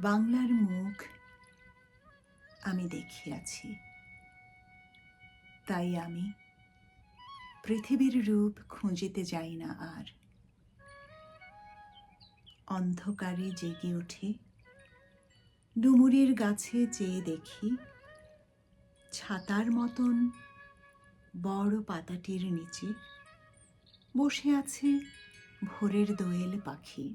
বাংলার মুখ আমি দেখিয়াছি। তাই আমি পৃথিবীর রূপ খুঁজিতে যাই না আর। অন্ধকারে জেগে উঠে, ডুমুরের গাছে চেয়ে দেখি, ছাতার মতন বড় পাতাটির নিচে বসে আছে ভোরের দোয়েল পাখি।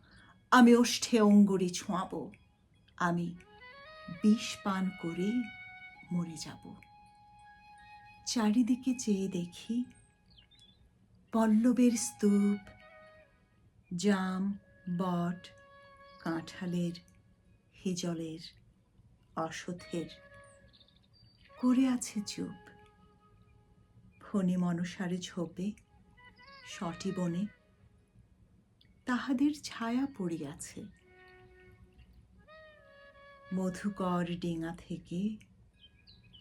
আমি ওষ্ঠে অঙ্গুরি ছোঁয়াব। আমি বিষ পান করে মরে যাব। চারিদিকে চেয়ে দেখি পল্লবের স্তূপ, জাম, বট, কাঁঠালের, হিজলের অসথের করে আছে চুপ। ফণি মনসারে ঝোপে, সটি বনে তাহাদের ছায়া পড়িয়াছে। মধুকর ডিঙা থেকে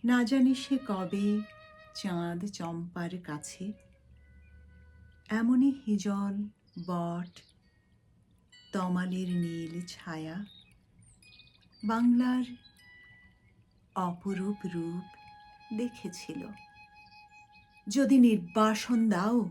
না জানি সে কবে চাঁদ চম্পার কাছে। এমনই হিজল, বট, তমালের নীল ছায়া, বাংলার অপরূপ রূপ দেখেছিল। যদি নির্বাসন দাও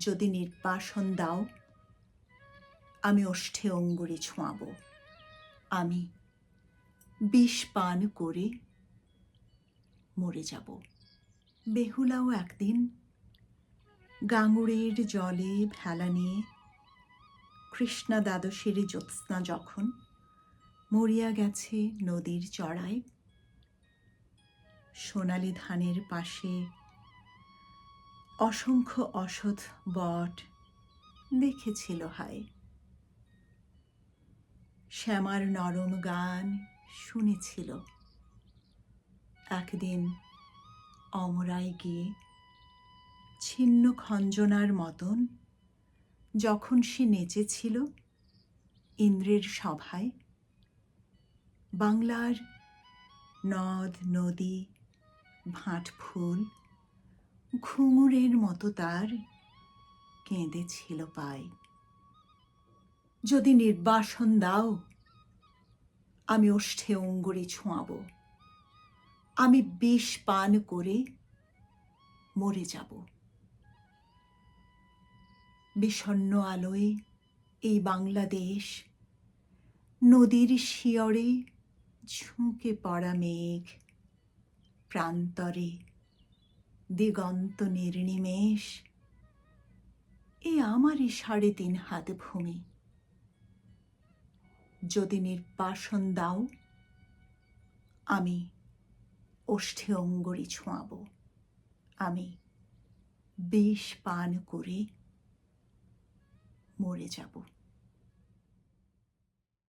যদি নির্বাসন দাও, আমি ওষ্ঠে অঙ্গুরি ছোঁয়াব। আমি বিষ পান করে মরে যাব। বেহুলাও একদিন গাঙুড়ের জলে ভেলা নিয়ে কৃষ্ণা দ্বাদশীর জ্যোৎস্না যখন মরিয়া গেছে নদীর চড়ায়, সোনালি ধানের পাশে অসংখ্য অসৎ বট দেখেছিল হায়। শ্যামার নরম গান শুনেছিল। একদিন অমরায় গিয়ে ছিন্ন খঞ্জনার মতন যখন সে নেচেছিল ইন্দ্রের সভায়, বাংলার নদ, নদী, ভাট ফুল ঘুঙুরের মতো তার কেঁদেছিল পায়। যদি নির্বাসন দাও, আমি ওষ্ঠে অঙ্গুরি ছোঁয়াব। আমি বিষ পান করে মরে যাব। বিষণ্ণ আলোয় এই বাংলাদেশ নদীর শিয়রে ঝুঁকে পড়া মেঘ প্রান্তরে দিগন্ত নির্নিমেষ, এ আমারই সাড়ে তিন হাত ভূমি। যদি নির্বাসন দাও, আমি ওষ্ঠে অঙ্গরি ছোঁয়াব। আমি বিষ পান করে মরে যাব।